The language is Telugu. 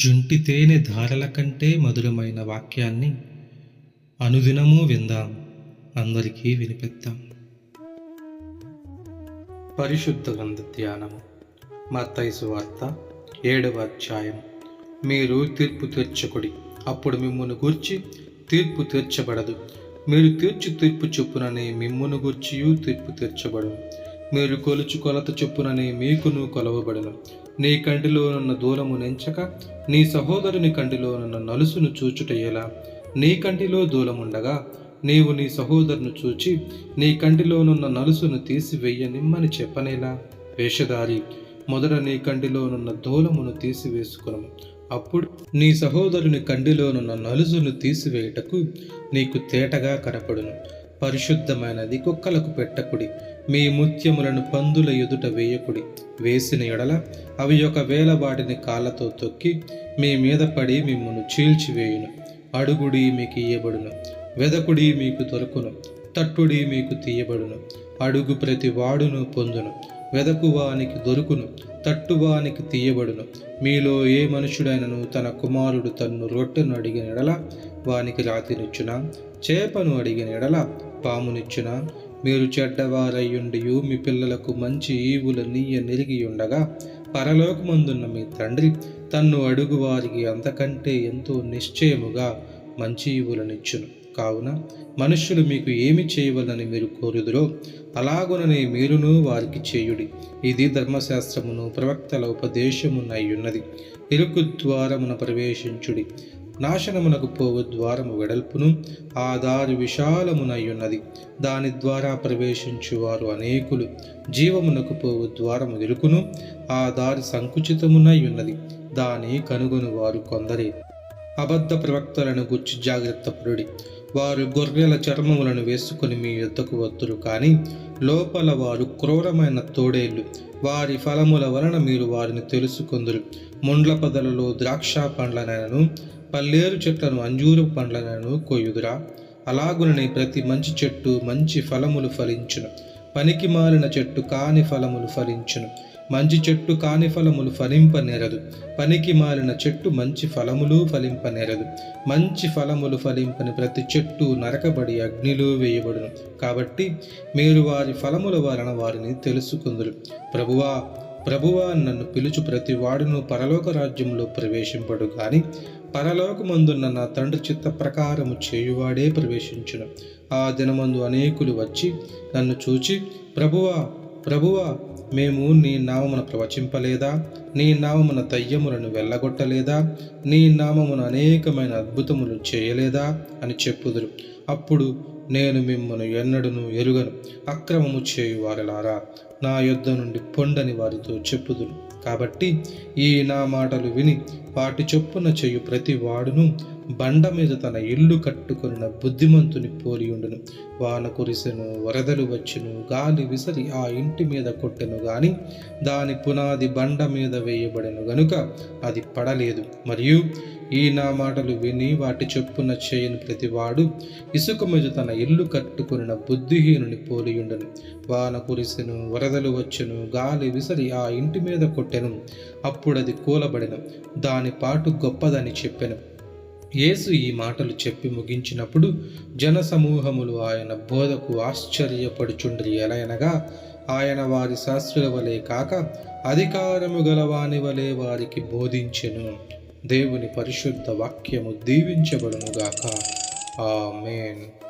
జుంటి తేనె ధారల కంటే మధురమైన వాక్యాన్ని అనుదినము విందాం. అందరికీ వినిపిద్దాం. పరిశుద్ధ గ్రంథ ధ్యానము. మత్తైసు వార్త ఏడవ అధ్యాయం. మీరు తీర్పు తీర్చకుడి. అప్పుడు మిమ్మును గూర్చి తీర్పు తీర్చబడదు. మీరు తీర్చు తీర్పు చొప్పునని మిమ్మును గూర్చియు తీర్పు తీర్చబడదు మీరు కొలుచు కొలత చెప్పుననే మీకును కొలవబడను. నీ కంటిలోనున్న దూలము నెంచక నీ సహోదరుని కంటిలోనున్న నలుసును చూచుట ఎలా? నీ కంటిలో దూలముండగా నీవు నీ సహోదరును చూచి నీ కంటిలోనున్న నలుసును తీసివేయనిమ్మని చెప్పనేలా? వేషధారి మొదట నీ కంటిలోనున్న దూలమును తీసివేసుకును అప్పుడు నీ సహోదరుని కండిలోనున్న నలుసును తీసివేయుటకు నీకు తేటగా కనపడును. పరిశుద్ధమైనది కుక్కలకు పెట్టకుడి. మీ ముత్యములను పందుల ఎదుట వేయకుడి. వేసిన ఎడల అవి ఒకవేళ వాటిని కాళ్ళతో తొక్కి మీ మీద పడి మిమ్మల్ని చీల్చివేయును. అడుగుడి మీకు ఇయ్యబడును. వెదకుడి మీకు దొరకును. తట్టుడి మీకు తీయబడును. అడుగు ప్రతి వాడును పొందును. వెదకువానికి దొరుకును. తట్టువానికి తీయబడును. మీలో ఏ మనుషుడైనను తన కుమారుడు తన్ను రొట్టెను అడిగిన ఎడల వానికి రాతినిచ్చునా? చేపను అడిగిన ఎడల పామునిచ్చునా? మీరు చెడ్డవారయ్యుండియు మీ పిల్లలకు మంచి ఈవుల నీయ నెరిగి ఉండగా పరలోకమందున్న మీ తండ్రి తన్ను అడుగు వారికి అంతకంటే ఎంతో నిశ్చయముగా మంచి ఈవులనిచ్చును. కావున మనుష్యులు మీకు ఏమి చేయవలని మీరు కోరుదురో అలాగుననే మీరును వారికి చేయుడి. ఇది ధర్మశాస్త్రమును ప్రవక్తల ఉపదేశమునై ఉన్నది. ఇరుకు ద్వారమున ప్రవేశించుడి. నాశనమునకు పోవు ద్వారము వెడల్పును ఆ దారి విశాలమునై ఉన్నది దాని ద్వారా ప్రవేశించువారు అనేకులు. జీవమునకు పోవు ద్వారము ఇరుకును ఆ దారి సంకుచితమునై ఉన్నది దాని కనుగొనువారు కొందరే. అబద్ధ ప్రవక్తలను గుర్చి జాగ్రత్త పరుడి వారు గొర్రెల చర్మములను వేసుకుని మీ యుద్ధకు వద్దురు కానీ లోపల వారు క్రూరమైన తోడేళ్ళు. వారి ఫలముల వలన మీరు వారిని తెలుసుకుందరు. ముండ్ల పదలలో ద్రాక్ష పండ్లనైనను పల్లేరు చెట్లను అంజూరు పండ్లనైనను కొయ్యుదురా. అలాగునని ప్రతి మంచి చెట్టు మంచి ఫలములు ఫలించును. పనికి మాలిన చెట్టు కాని ఫలములు ఫలించును. మంచి చెట్టు కాని ఫలములు ఫలింపనేరదు. పనికి మాలిన చెట్టు మంచి ఫలములు ఫలింపనేరదు. మంచి ఫలములు ఫలింపని ప్రతి చెట్టు నరకబడి అగ్నిలో వేయబడును. కాబట్టి మీరు వారి ఫలముల వలన వారిని తెలుసుకుందరు. ప్రభువా ప్రభువా నన్ను పిలుచు ప్రతి వాడును పరలోక రాజ్యంలో ప్రవేశింపడు కానీ పరలోకమందున్న నా తండ్రి చిత్త ప్రకారము చేయువాడే ప్రవేశించును. ఆ దినమందు అనేకులు వచ్చి నన్ను చూచి ప్రభువా ప్రభువా మేము నీ నామమున ప్రవచింపలేదా? నీ నామమున దయ్యములను వెళ్ళగొట్టలేదా? నీ నామమున అనేకమైన అద్భుతములు చేయలేదా? అని చెప్పుదురు. అప్పుడు నేను మిమ్మను ఎన్నడను ఎరుగను. అక్రమము చేయువారలారా? నా యొద్ద నుండి పొండని వారితో చెప్పుదురు. కాబట్టి ఈ నా మాటలు విని వాటి చొప్పున చేయు ప్రతి వాడును బండ మీద తన ఇల్లు కట్టుకున్న బుద్ధిమంతుని పోలియుండును వాన కురిసెను వరదలు వచ్చును గాలి విసరి ఆ ఇంటి మీద కొట్టెను గాని దాని పునాది బండ మీద వేయబడెను గనుక అది పడలేదు. మరియు ఈ నా మాటలు విని వాటి చొప్పున చేయని ప్రతివాడు ఇసుక మీద తన ఇల్లు కట్టుకున్న బుద్ధిహీనుని పోలియుండను వాన కురిసెను వరదలు వచ్చెను గాలి విసరి ఆ ఇంటి మీద కొట్టెను. అప్పుడది కూలబడెను. దాని పాటు గొప్పదని చెప్పెను. యేసు ఈ మాటలు చెప్పి ముగించినప్పుడు జనసమూహములు ఆయన బోధకు ఆశ్చర్యపడుచుండ్రి ఎలయనగా ఆయన వారి శాస్త్రుల వలె కాక అధికారము గలవాని వలె వారికి బోధించెను. దేవుని పరిశుద్ధ వాక్యము దీవించబడునుగాక. ఆమెన్.